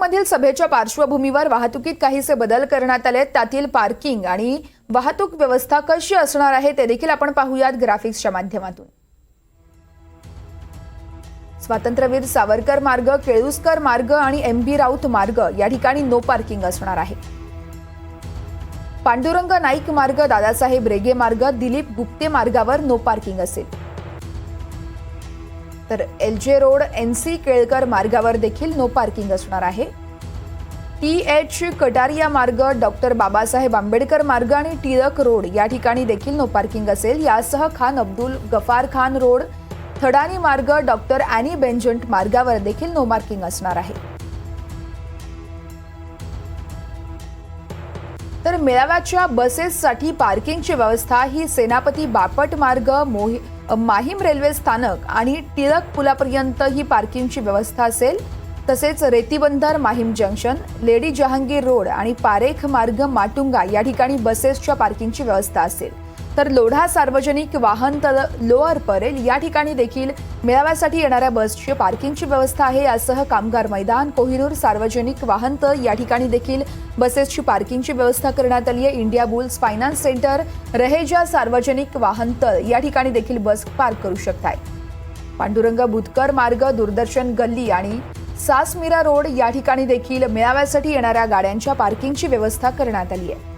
टिळकमधील सभेच्या पार्श्वभूमीवर वाहतुकीत काहीसे बदल करण्यात आले त्यातील पार्किंग आणि वाहतूक व्यवस्था कशी असणार आहे ते देखील आपण पाहूयात ग्राफिक्सच्या माध्यमातून. स्वातंत्र्यवीर सावरकर मार्ग केळुसकर मार्ग आणि एम बी राऊत मार्ग या ठिकाणी नो पार्किंग असणार आहे. पांडुरंग नाईक मार्ग दादासाहेब रेगे मार्ग दिलीप गुप्ते मार्गावर नो पार्किंग असेल. तर L J road N C Kelkar मार्गावर देखील नो पार्किंग असणार आहे. टी एच कटारिया मार्ग डॉक्टर बाबासाहेब आंबेडकर मार्ग आणि टिळक रोड या ठिकाणी देखील नो पार्किंग असेल. यासह खान अब्दुल गफार खान रोड थडानी मार्ग डॉक्टर अॅनी बेंजंट मार्गावर देखील नो मार्किंग असणार आहे. तर मेळाव्याच्या बसेससाठी पार्किंगची व्यवस्था ही सेनापती बापट मार्ग मोहि माहीम रेल्वे स्थानक आणि टिळक पुलापर्यंत ही पार्किंगची व्यवस्था असेल. तसेच Retibandar Mahim junction lady Jahangir road आणि पारेख मार्ग माटुंगा या ठिकाणी बसेसच्या पार्किंगची व्यवस्था असेल. तर लोढा सार्वजनिक वाहन तळ लोअर परेल. या ठिकाणी देखील मेळाव्यासाठी येणाऱ्या बसची पार्किंगची व्यवस्था आहे. यासह कामगार मैदान कोहिनूर सार्वजनिक वाहन तळ या ठिकाणी देखील बसेसची पार्किंगची व्यवस्था करण्यात आली आहे. Indiabulls finance centre Raheja सार्वजनिक वाहन तळ या ठिकाणी देखील बस पार्क करू शकताय. पांडुरंग बुधकर मार्ग दूरदर्शन गल्ली आणि सासमिरा रोड या ठिकाणी देखील मेळाव्यासाठी येणाऱ्या गाड्यांच्या पार्किंगची व्यवस्था करण्यात आली आहे.